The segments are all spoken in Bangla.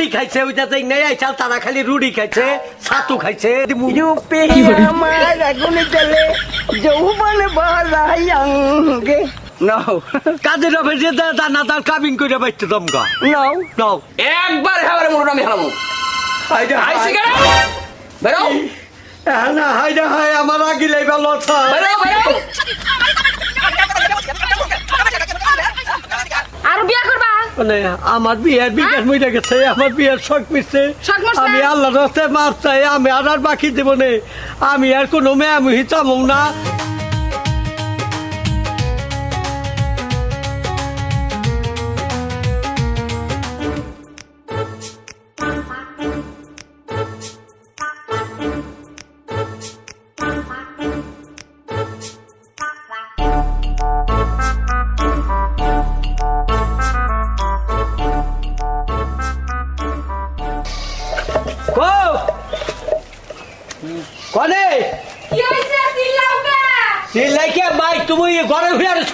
রুড়ি খাইছে ওইটা তো নেই আইছাল তারা খালি রুড়ি খাইছে ছাতু খাইছে। রূপে আমার আগুন জ্বলে যৌবন বলাই অঙ্গে নাও। কাজের অফিস যে দানা তার কাবিন করে বাইতে দমকা নাও। নাও। একবার হেবারে মোটর আমি হারাবো হাইডা আইসি কেন বেরো। না হাইডা হাই আমার আগিলে ভালো বেরো বেরো। আরও বিয়া করবা? মানে আমার বিয়ের বিকাশ মরে গেছে আমার বিয়ের শখ মিশছে আমি আল্লাহর রাস্তায় মাপ চাই আমি আর বাকি দেব নে আমি আর কোনো মেয়ে আমি না।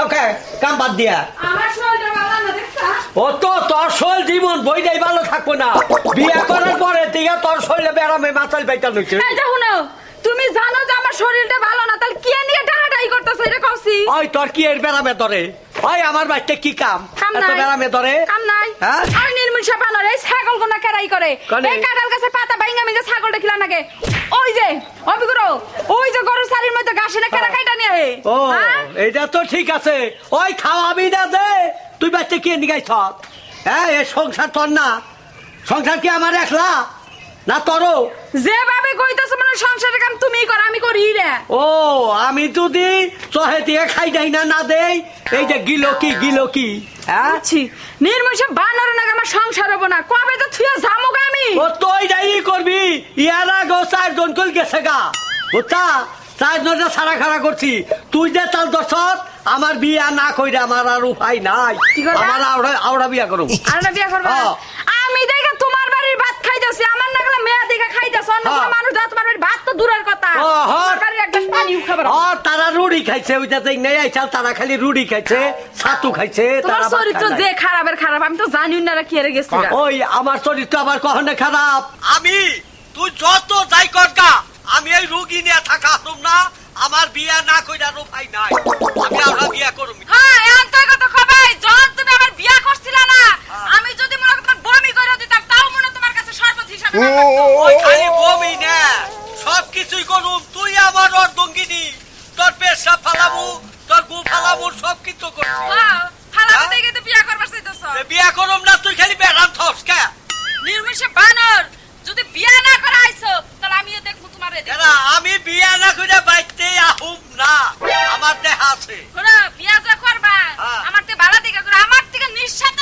সকে কাম বাদ দিয়া। ও তো তোর শৈল জীবন বইটাই ভালো থাকব না। বিয়ে করার পরে থেকে তোর শৈলে বেড়ামে মাথাল বাইতা লইছে তুমি জানো যে আমার শরীরটা ভালো না তাহলে কি নিয়ে টাহাটাই করতেছ? এটা কইছি ওই তোর কি এর বেড়ামে ধরে? ওই আমার বাড়িতে কি কাম? এত বেড়ামে ধরে? কাম নাই। হ্যাঁ? আর বানর এই ছাগল কোনা কেরাই করে? এই কাঁঠাল গাছের পাতা ভাঙা মিজে ছাগলটা খিলা নাগে ওই যে অবিগুরো ওই যে গরু সারির মধ্যে গাছে না কেরা খাইটা নিয়ে। ও হ্যাঁ? এটা তো ঠিক আছে। ওই খাওয়াবি না দে তুই বাচ্চা কি নিগাই থ হ্যাঁ এ সংসার তোর না। সংসার কি আমার একলা? না তোরও যেভাবে কইতাছ মানে সংসারের কাম তুমিই কর আমি করি রে। ও আমি যদি চহে দিয়ে খাই যাই না না দেই এই যে গিলো কি গিলো কি হ্যাঁ বানর নাগে আমার সংসার হব না। কবে তো যামুক আমি? ও তুই যাই করবি। ইয়ার আগে চারজন কল গেছে গা। বুঝছা? চারজনটা সারা খাড়া করছি। তুই যে তার দশত আমার বিয়া না কইরে আমার আর উপায় নাই। করবা? আমার আওড়া আওড়া বিয়া আর বিয়া করবা। আমি দেখে তোমার বাড়ির ভাত খাইতেছি আমার না গেলে মেয়া দেখে খাইতেছ অন্য কোনো হ্যাঁ। মানুষ দেখে তোমার বাড়ির ভাত তো দূরের কথা। হ্যাঁ। তোমার বাড়ির এক গ্লাস পানিও খাবার ও তারা রুড়ি খাইছে ওইটা নেই আইছাল তারা খালি রুড়ি খাইছে ছাতু খাইছে তোমার চরিত্র যে খারাপের খারাপ আমি তো জানি না কি এর গেছি ওই আমার চরিত্র আবার কখনো খারাপ? আমি তুই যত যাই আমি এই রুগী নিয়ে থাকা হতুম না আমার বিয়া না কইরা উপায় নাই। আমি আওড়া বিয়া করুম। হ্যাঁ এখন তো কথা খবাই যখন তুমি আমার বিয়া করছিলা না। আমি যদি মনে বমি করে দিতাম তাও মনে তোমার কাছে সর্বোচ্চ হিসাবে ওই খালি বমি না সব করুম তুই আমার অর্ধঙ্গিনী তোর পেশা ফালামু তোর গু ফালামু সব কিছু হ্যাঁ ফালাতে হ্যাঁ? দেখে তো বিয়া করবার চাইতেছ বিয়া করুম না তুই খালি বেড়াম থস কে নির্মিষে বানর যদি বিয়া না করে আইছো তাহলে আমিও দেখব তোমার আমি বিয়া না কইরা বাইতে আহুম না আমার দেহ আছে বিয়া যা করবা হ্যাঁ। আমার থেকে ভাড়া দিকে করো আমার থেকে নিঃস্বার্থ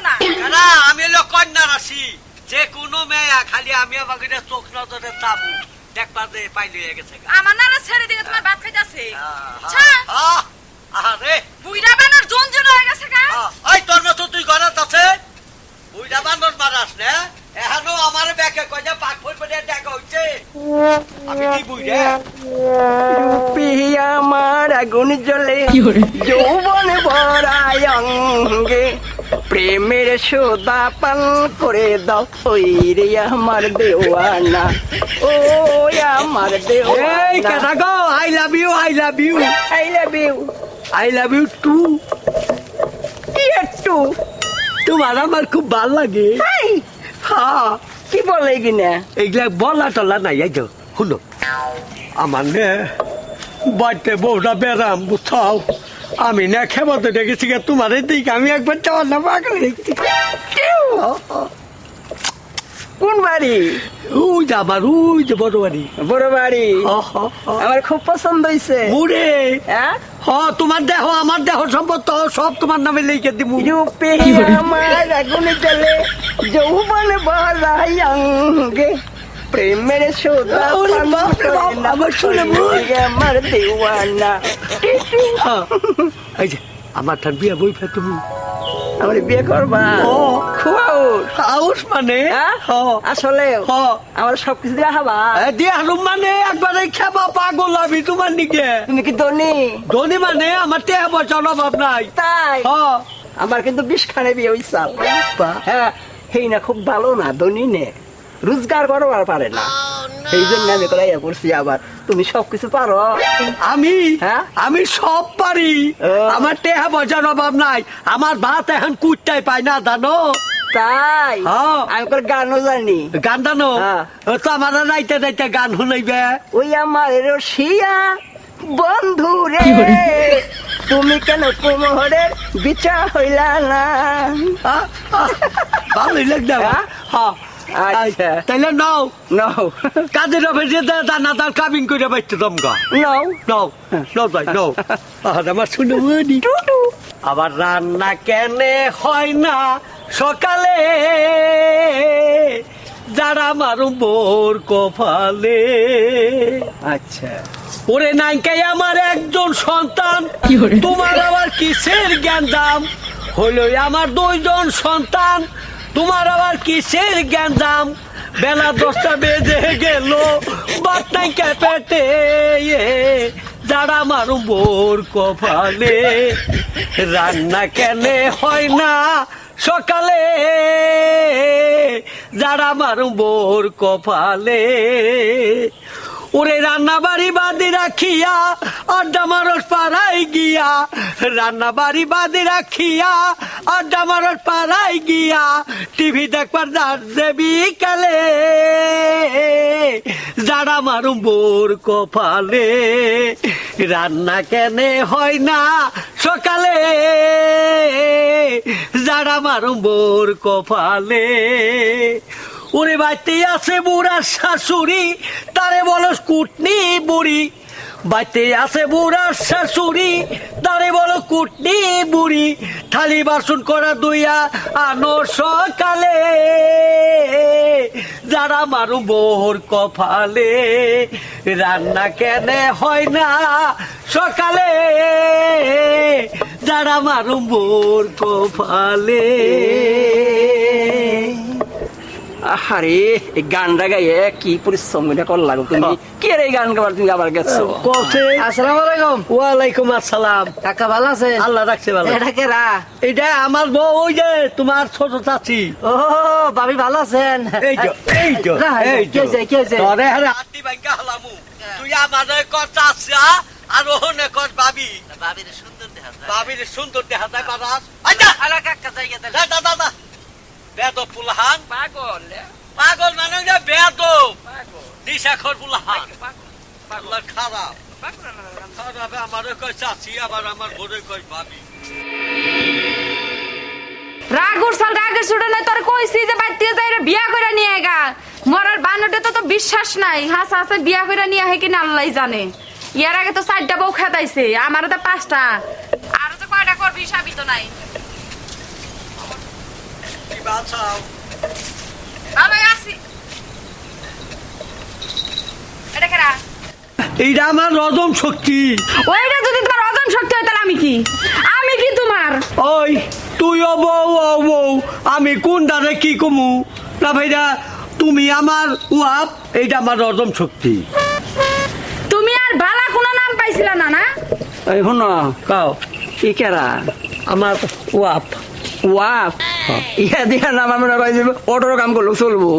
করো না। এরা আমি হলো কন্যা রাশি। যে কোনো মেয়া খালি আমি আমাকে চোখ নজরে চাবু। দেখবা যে পাইলে হয়ে গেছে আমার নানা ছেড়ে দিকে তোমার বাপ খাইতাছে। আচ্ছা আহ, আরে বুইরা বানর জন জন হয়ে গেছে গা। ওই তোর মতো তুই ঘরত আছে বুইরা বান্দর মারাস না? এহানো আমার ব্যাকে কই যে পাক ফুল পড়ে দেখা হইছে। আমি কি বুইরা রূপে আমার আগুন জ্বলে যৌবন বড়াই অঙ্গে। প্রেমের সোদা পান করে দাও ওই রে আমার দেওয়ানা। ও আমার দেওয়ানা। গো I love you I love you I love you I love you too একটু তোমার আমার খুব ভালো লাগে। হ্যাঁ কি বলে কিনা এইগুলা বলা টলা নাই এই তো শুনো। আমার নে বাড়িতে বউটা বেড়াম বুঝাও আমি না খেবাতে দেখেছি গে তোমার দিকে আমি একবার যাওয়ার না পাগল দেখছি কোন বাড়ি? ওই যে আমার ওই যে বড় বাড়ি। বড় বাড়ি। আমার খুব পছন্দ হয়েছে ওরে! হ্যাঁ? হ তোমার দেহ আমার দেহ সম্পদ সব তোমার নামে লিখে দিব। রূপে আমার আগুন জ্বলে যৌবন বড়াই অঙ্গে প্রেমের সোদা আমার শুনে আমার দেওয়ানা। হ্যাঁ। এই যে আমার তার বিয়ে বই ফে তুমি। আমার বিয়ে করবা। খুয়াও আউস। মানে? হ্যাঁ? আসলে আমার সবকিছু দেওয়া হবা দিয়ে হারুম মানে? একবারে খেবা পাগল আমি তোমার নিকে। তুমি কি ধনী? ধনী মানে? আমার টেহা পয়সার অভাব নাই। তাই? আমার কিন্তু বিষ খানে বিয়ে হইছাল বা। হ্যাঁ সেই না খুব ভালো না ধনী নে। রোজগার করবার পারে না। সেই জন্য আমি করাইয়া করছি আবার। তুমি সবকিছু পারো। আমি? হ্যাঁ? আমি সব পারি। আমার টেহা বজার অভাব নাই। আমার ভাত এখন কুটটাই পাই না জানো? তাই? হ্যাঁ। আমি করে গানও জানি। গান জানো? হ্যাঁ। তো আমার রাইতে রাইতে গান শুনাইবে। ওই আমার রসিয়া বন্ধু রে তুমি কেন কোমরের বিচা হইলা না? ভালোই লাগবে হ্যাঁ? আচ্ছা। তাইলে নাও। নাও। কাজের অফিসে দানা দার কাবিন করে বাইতে দমকা নাও। নাও নাও যাই নাও। আর আমার শুনে আবার রান্না কেনে হয় না সকালে? যারা মারু বোর কপালে। আচ্ছা। ওরে নাইকাই আমার একজন সন্তান। তোমার আবার কিসের জ্ঞান দাম? হইল আমার দুইজন সন্তান। তোমার আবার কিসের জ্ঞান দাম? বেলা দশটা বেজে গেল বাত নাইকা পেটে যারা মারু বোর কপালে, রান্না কেনে হয় না সকালে? যারা মারু বোর কপালে ওরে রান্না বাড়ি বাদি রাখিয়া, আড্ডা মারস পাড়াই গিয়া। রান্না বাড়ি বাদি রাখিয়া, আড্ডা মারস পাড়াই গিয়া। টিভি দেখবার যার দেবী কালে যারা মারুম বোর কপালে। রান্না কেনে হয় না সকালে যারা মারুম বোর কপালে। ওরে বাড়িতে আছে বুড়ার শাশুড়ি, তারে বলো কুটনি বুড়ি। বাড়িতে আছে বুড়ার শাশুড়ি, তারে বলো কুটনি বুড়ি। থালি বাসন করা দুইয়া আনো সকালে, যারা মারু বোর কপালে, রান্না কেনে হয় না সকালে? যারা মারু বোর কপালে আরে এই গানটা গাইয়ে কি পরিশ্রম এটা কর লাগো তুমি। কে রে গান গাবার তুমি আবার গেছো? কছে আসসালামু আলাইকুম। ওয়ালাইকুম আসসালাম। কাকা ভালো আছেন? আল্লাহ রাখছে ভালো। এটা কে রা? এটা আমার বউ ওই যে তোমার ছোট চাচি। ও ভাবি ভালো আছেন? এই যে এই যে এই কে হইছে, কে হইছে? তরে হারে আত্মি ভাঙ্গা হলামু। তুই আমাদের কর চাচা আর ওহনে কর ভাবি। ভাবির সুন্দর দেখা যায় ভাবির সুন্দর দেখা যায় বারাস আচ্ছা। আলা কাকা জায়গা দা দা দা দা বেদ পুলহান। পাগল পাগল মানে বেদ নিশাখর পুলহান। পাগল খারাপ। খারাপ কয় চাচি আবার আমার বউরে কয় ভাবি। রাগুর সাল রাগের ছুটে নাই তোর কইছি যে বাইতে যাই বিয়া করে নিয়ে গা। মরার বানটে তো তো বিশ্বাস নাই। হাসা হাসা বিয়া করে নিয়ে হে কিনা আল্লাহ জানে। ইয়ার আগে তো চারটা বউ খেদাইছে আমারও তো পাঁচটা। আরও তো কয়টা করবি হিসাবই তো নাই। বাঁচাও আমি আসি এটা কেরা এইটা আমার রজম শক্তি। ওইটা যদি তোমার অজন শক্তি হয় তাহলে আমি কি? আমি কি তোমার? ওই তুই ও বউ ও বউ আমি কোন দাদা কি কমু? না ভাইরা তুমি আমার ওয়াপ এইটা আমার রজম শক্তি। তুমি আর বালা কোনো নাম পাইছিলা না না? এই শুন কাও কি কেরা? আমার ওয়াপ। ওয়াপ? ইয়া দিয়া নাম আমরা কই দিব অটোর কাম করল চলবো।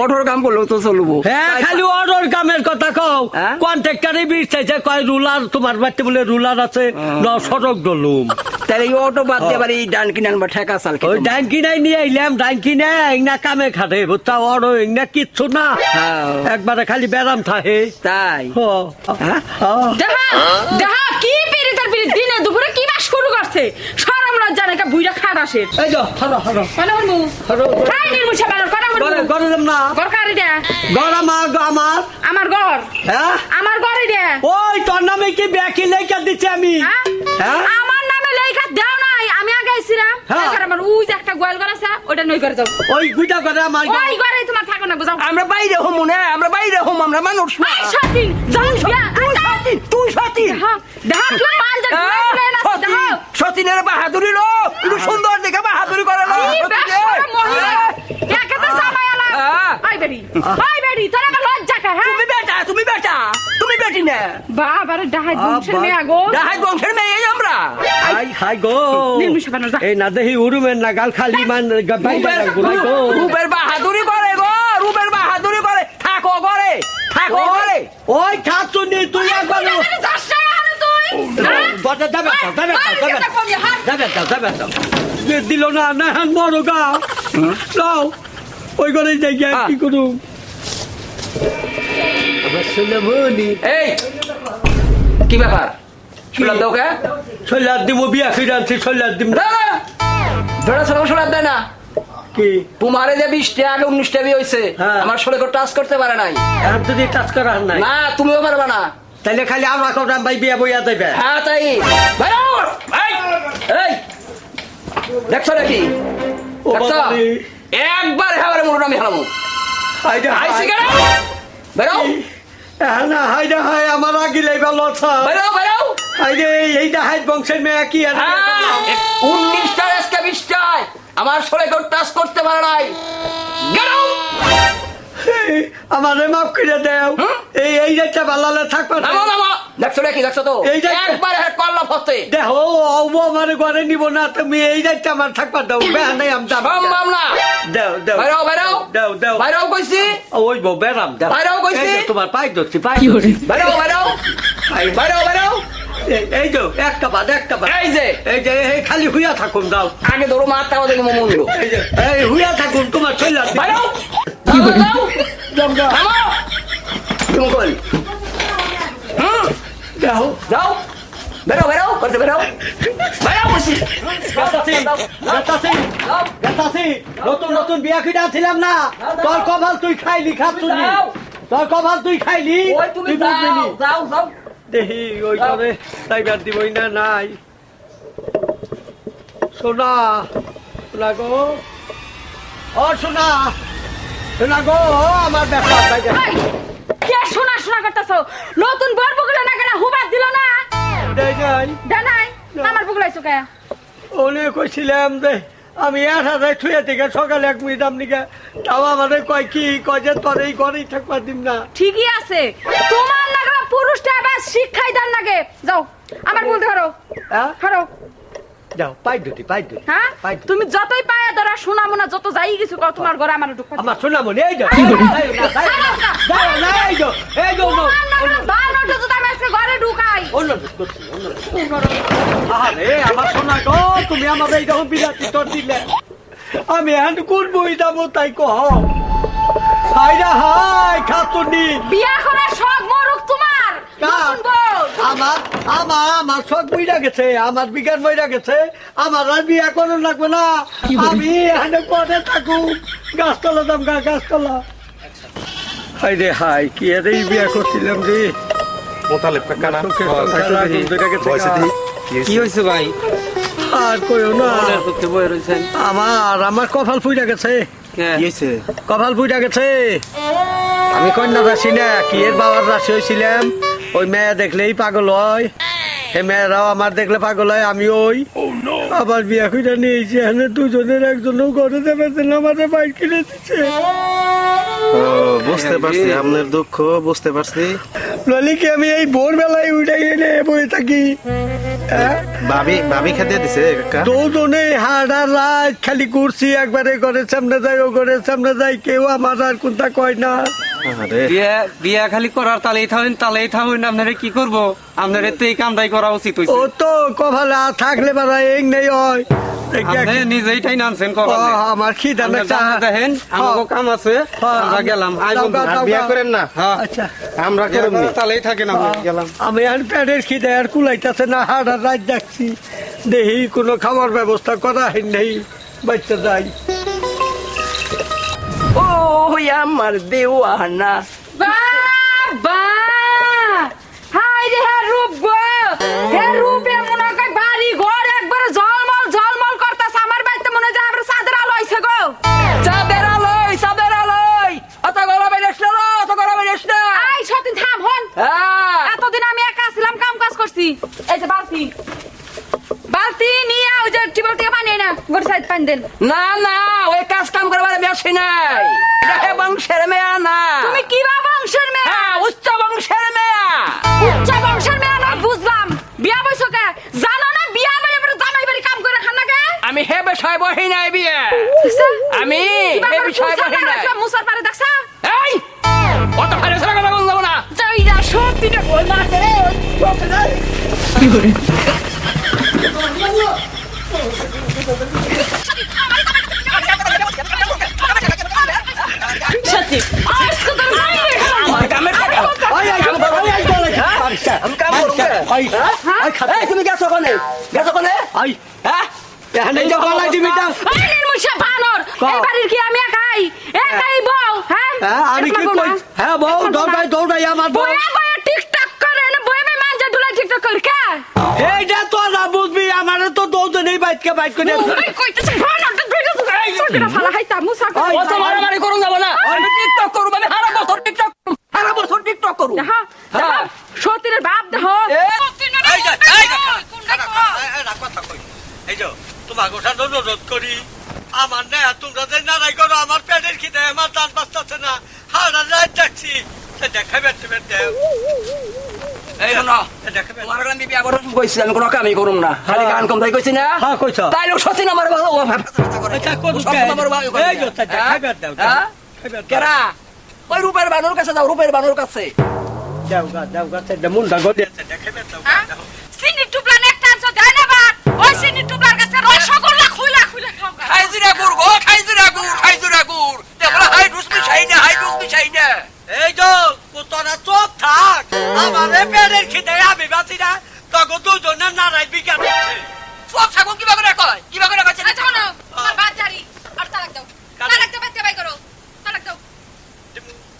অটোর কাম করল তো চলবো। হ্যাঁ খালি অর্ডার কামের কথা কও? কন্ট্রাক্টরে বিষ চাইছে কয় রুলার তোমার বাড়িতে বলে রুলার আছে ন সড়ক দলুম তাহলে এই অটো বাদ দিয়ে আবার এই ডান কিনে আনবা ঠেকা চাল ওই ডাঙ্কি নাই নিয়ে আইলাম নাই না কামে খাটে বুঝতা অড় না কিচ্ছু না। হ্যাঁ। একবারে খালি ব্যারাম থাকে তাই। হ। দেখা দেখা কি পিড়ি দিনে দুপুরে কি বাস শুরু করছে? সরম লজ্জা নাকি বুইরা খাট আসে এই যা হরো হরো। কনা বলব হরো খাই মুছে বানর গরে বলব। গরে না। ঘর কারি দে। গর আমার আমার। আমার গর হ্যাঁ? আমার ঘরে দে। ওই তোর নামে কি ব্যাকি লেখা দিছি আমি? হ্যাঁ? হ্যাঁ? আমার নামে লেখা দেও নাই আগে আইছিলাম হ্যাঁ। আমার উই যে একটা গোয়াল ঘর আছে ওটা নই করে যাও। ওই গুইটা করে আমার ওই ঘরে। তোমার থাকো না বুঝাও। আমরা বাইরে হম না আমরা বাইরে হম আমরা মানুষ না। সতীন জান তুই সতীন তুই সতীন দেখা দেখা কি মাল যা সতীনের বাহাদুরি লো। একটু সুন্দর দেখে বাহাদুরি করে লো। কি একে তো সামাই আলা। হ্যাঁ। আই বেডি। আই বেডি তোরা আমার লজ্জা কা হ্যাঁ? তুমি বেটা তুমি বেটা তুমি বেটি না। বাবারে ডাহাই বংশের মেয়ে গো। ডাহাই বংশের মেয়ে হাই হাই গো। এই না দেহি উরুমের না গাল খালি মান গুলাই গো। বাহাদুরি করে গো রূপের বাহাদুরি করে। থাকো করে থাকো করে ওই তুই একবার যাস না তুই দিল না না হ্যাঁ গা। নাও। ওই করে যাই এই কি ব্যাপার? শুনলাম তো ওকে ছল্লার দিব বিয়া ফিরে আনছি ছল্লার দিব। না না ধরে শোনা শোনা দেয় না। কি? তোমারে যে বিশটা আগে উনিশটা বিয়ে হয়েছে হ্যাঁ। আমার শরীর টাচ করতে পারে নাই। এখন যদি টাচ করার নাই? না তুমিও পারবে না। তাইলে খালি আমরা করাম ভাই বিয়া বইয়া দেবে। হ্যাঁ তাই। এই! দেখছ নাকি। একবার হ্যাঁ মনে আমি হারামু। হাইডা বেরো হ্যাঁ। না হাইডা হাই আমার আগিলে ভালো আছে। বেরো বেরো এইটা বংশের মেয়ে কি আর হ্যাঁ। উনিশটা আজকে বিশটায়। আমার টাচ করতে পারে নাই। গেল আমারে মাফ করে দেও। এই এই রাতটা ভালো থাকবে না। নামো নামো। দেখছ নাকি দেখছ তো? এই যে- একবার কল্লা ফতে দেখো অব আমার ঘরে নিব না তুমি এই রাতটা আমার থাকবা দাও। বেহা নাই আমি যাব। দাও দাও। দাও দাও। কইছি। ওই বউ বেরাম দাও বাইরেও কইছি। এই তোমার পাই ধরছি পাই বাইরে বাইরে বাইরে বাইরে এই যে একটা বাদ একটা বাদ। এই যে। এই যে এই খালি হুইয়া থাকুন দাও। আগে ধরো মারতে হবে দেখি মুন্ড এই হুইয়া থাকুন তোমার চলে বাইরে যাও নামো তুমি হুম। যাও। যাও। বেরো বেরো করতে বেরো। বেরো বসি। গেতাছি গেতাছি গেতাছি নতুন নতুন বিয়া খিটা ছিলাম না। তোর কভাল তুই খাইলি যাও। তোর কভাল তুই খাইলি। ওই তুই বুঝলি যাও যাও। দেখি ওই। করে দিবই না নাই। সোনা সোনা গো। ও সোনা। সোনা গো আমার ব্যাপার কে শোনা শোনা করতেছো? নতুন বর বুকলে না কেন হুবাদ দিল না? দেয় নাই? ডানাই আমার বুকলাইছো কে? ওনে কইছিলাম যে আমি এক হাজার ছুঁয়ে থেকে সকালে এক মিনিট আপনি তাও আমাদের কয় কি কয় যে তোর এই ঘরেই থাকবার দিন না। ঠিকই আছে। তোমার নাগরা পুরুষটা এবার শিক্ষাই দেন লাগে। যাও আমার বলতে পারো। হ্যাঁ? হারো যাও পাই দুটি পাই দুটি হ্যাঁ? তুমি যতই পায়া ধরা শোনা মোনা যত যাই কিছু কর তোমার ঘরে আমার ঢুকবা আমার শোনা মনে এই যাও না এই যাও এই যাও না তোমার নাগরা বারোটা তো আমি আজকে ঘরে ঢুকাই। অন্য করছি, অন্য আরে আমার শোনা গো তুমি এই তোর দিলে। আমি এই দামো তাই কহ। হাই রে হাই খাতুনি বিয়া করার শখ মরুক তোমার কার? নতুন বউ আমার আমার আমার সব বইরা গেছে আমার বিজ্ঞান বইরা গেছে আমার আর বিয়া কোনো লাগবে না। আমি এখানে পরে থাকুক গাছতলা দাম গা গাছতলা। হাই রে হাই কি এই বিয়া করছিলাম রে? মোতালেব কাকা না। দিই কি হয়েছে? ভাই? আর কইও না। আমার আমার কপাল ফুইরা গেছে। কে? কপাল ফুইরা গেছে। আমি কন্যা রাশি না কি এর বাবার রাশি হয়েছিলাম ওই মেয়ে দেখলেই পাগল হয়। হে মেয়েরাও আমার দেখলে পাগল হয় আমি ওই। আবার বিয়া কইরা নিয়েছি এখানে দুজনের একজনও ঘরে যাবে না আমাদের বাইক কিনে দিচ্ছে বুঝতে পারছি আপনার দুঃখ বুঝতে পারছি। নলি কি আমি এই ভোরবেলায় উঠে এনে বয়ে থাকি? হ্যাঁ? ভাবি ভাবি খেতে দিছে দুজনে হাড়া রাত খালি ঘুরছি একবারে ঘরের সামনে যাই ও ঘরের সামনে যাই কেউ আমার আর কোনটা কয় না। বিয়া বিয়া খালি করার তালেই থাকেন তালেই থাকেন আপনারা কি করব? আপনারা তো এই কামটাই করা উচিত হইছে। ও তো কপালে থাকলে বারা এই নেই হয়। নিজেইটাই নামছেন কপালে। আমার খিদা আমরা লাগছে। দেখেন আমাকে কাম আছে আমরা গেলাম। বিয়া করেন না। আচ্ছা। আমরা তালেই থাকেন আমরা গেলাম। আমি আর খিদে আর কুলাইতেছে না হাড়া রাত দেখি কোনো খাবার ব্যবস্থা করা হয় নেই বাচ্চা যাই। ও আমার দেওয়ানা। বাবা! হাই রে হ্যাঁ রূপ গো! হ্যাঁ রূপে মনে হয় বাড়ি ঘর একবারে জলমল জলমল করতেছে। আমার বাড়িতে মনে হয় আমরা চাঁদের আলো হইছে গো। চাঁদের আলোয় চাঁদের আলোয়। অত গরমে রেস না অত গরমে রেস না। আই সতীন থাম হন। এতদিন আমি একা ছিলাম কাম কাজ করছি। এই যে বালতি। বালতি নিয়ে ওই যে টিবল থেকে পানি না গোর সাইড পানি দেন। না না ওই কাজ কাম করবার আমি আসি নাই। এটা হে বংশের মেয়া না। তুমি কি বা বংশের মেয়া? হ্যাঁ উচ্চ বংশের মেয়া। উচ্চ বংশের মেয়া না বুঝলাম। বিয়া বয়স কে? জানো না বিয়া বেড়ে বেড়ে জামাই বাড়ি কাম করে খান না কে? আমি হে বিষয় বহি নাই বিয়ে। আমি হে বিষয় বহি নাই। মুসার পারে দেখছ? এই! অত ভারে সারা কথা বলব না। যাই না সব বল না রে কি করে তুমি গেছো কোনে? গেছো কোনে? ওই, হ্যাঁ? এখানে যে গলায় দিবি তা, এই নির্মূষা বানর। এই বাড়ির কি আমি একাই? একাই বউ হ্যাঁ? হ্যাঁ, আমি কি কই? হ্যাঁ বউ একলা বউ না? দৌড়াই দৌড়াই আমার বউ। বইয়া বইয়া টিকটক করে না বইয়া বইয়া মাঞ্জা ডুলাই টিকটক করে কে? এইটা তো না বুঝবি আমার তো বাইক করে ওই কইতেছে বানরটা দুইটা ছোটটা ফালা হাইতা মুসা করে অত মারামারি করুন যাব না আমি টিকটক করব আমি সারা বছর টিকটক করব সারা বছর টিকটক করব দেখা দেখা সতীনের বাপ দেহ এ, সতীনের এই যে, এই যে, কোনটা কো? কথা কই এই যে তোমার গোটা অনুরোধ করি আমার না তোমরা যে নারাই করো আমার পেটের খিদে আমার দান বাঁচতেছে না হারা রাত যাচ্ছি দেখাবে তুমি এই শোনো দেখাবে তোমার আমি বিয়া করব কইছি আমি কোনো কামই করুম না। খালি গান কম তাই কইছি না? হ্যাঁ, কইছ। তাই লোক সতীন আমার ভালো করে তা হ্যাঁ? হ্যাঁ? ওই রূপের বানর কাছে যাও রূপের বানর কাছে। দাও গা দাও গা সেটা মুন্ডা গদি আছে দাও গা, হ্যাঁ? দাও। সিনি টুপলান একটা আনছো দেয় না বাপ ওই সিনি টুপলার কাছে রসগোল্লা খুইলা খুইলা খাও গা। খাইজুরা গুড় গো খাইজুরা গুড় খাইজুরা গুড়। দেখো হাই ডুস মিশাই না হাই ডুস মিশাই না। এই যে তোরা চোখ থাক। আমার পেটের খিদে আমি বাঁচি না। তখন দুজনে নারাই বিজ্ঞান হচ্ছে সব ছাগল কিবা করে কয় কিবা করে কইছে আচ্ছা শোনো, তোমার বাদ জারি, আর তালাক দাও। তালাক দাও, বাচ্চা বাই করো। তালাক দাও।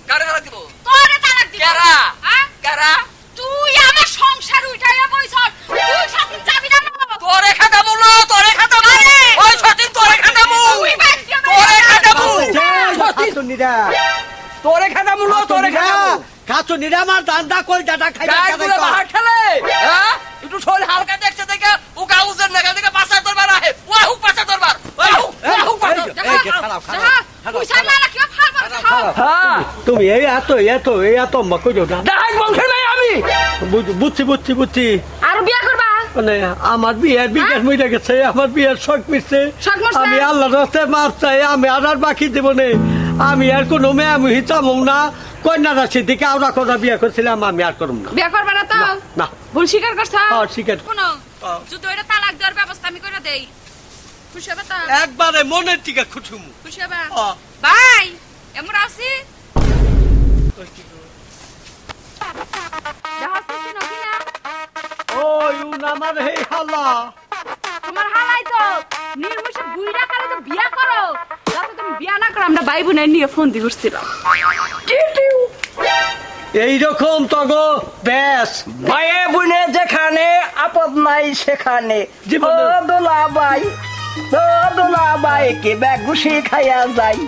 কারে কারে দিব তোরে তালাক দিব। কেরা? হ্যাঁ? কারা তুই আমার সংসার উঠাইয়া বইছস। তুই সাথীন যাবি না না। তোরে খাতা মুলো তোরে খাতা মুলো ওই সতীন তোরে বাদ দিয়া তোরে বেরিয়ে খাতা যা। মুলো তোরে খাতা মুলো তোরে খাতা মুলো খাতুনিরা আমার দান্দা কই দাদা গায়ে গুলো বাহার ঠেলে হ্যাঁ একটু শরীর হালকা দেখছে দেখে ও গাউজের নাগাল থেকে পাঁচার দরবার আহে ও হুক পাঁচার দরবার ওই হুক ওই হুক পাঁচার এই যে, খারাপ, খারাপ, দেখা, খারাপ, তুই সামনে আলা কিবা ফাল মারছ, খাও। হ্যাঁ তুমি আমি আর মানে আমার গেছে আমার বিয়ের শখ মরছে? আমি আল্লাহ রাস্তায় মাপ চাই আমি আর আর বাকি আমি আর কোনো মেয়ে আমি হিচাম না কন্যা রাশি দিকে আওরা করা বিয়ে করছিলাম আমি আর করব না বিয়া করবা না তো না ভুল স্বীকার করছ হ্যাঁ, স্বীকার। হ্যাঁ। যদি ওইটা তালাক দেওয়ার ব্যবস্থা আমি করে দেই একবারে মনের থেকে খুশুমু খুশি হ্যাঁ। বাই এমন আসি দেখা আসতেছি নাকি না ওই উন হে হাল্লা তোমার হালাই তো নির্মুষে বুইরা কালে তো বিয়া করো। যাতে তুমি বিয়া না করো আমরা ভাই বোনের নিয়ে ফোন দিয়ে ঘুরছিলাম এইরকম তগো ব্যাস। মায়ে বুনে যেখানে আপদ নাই সেখানে। দোলা বাই। ও দোলা বাইকে ব্যাগ খাইয়া যাই।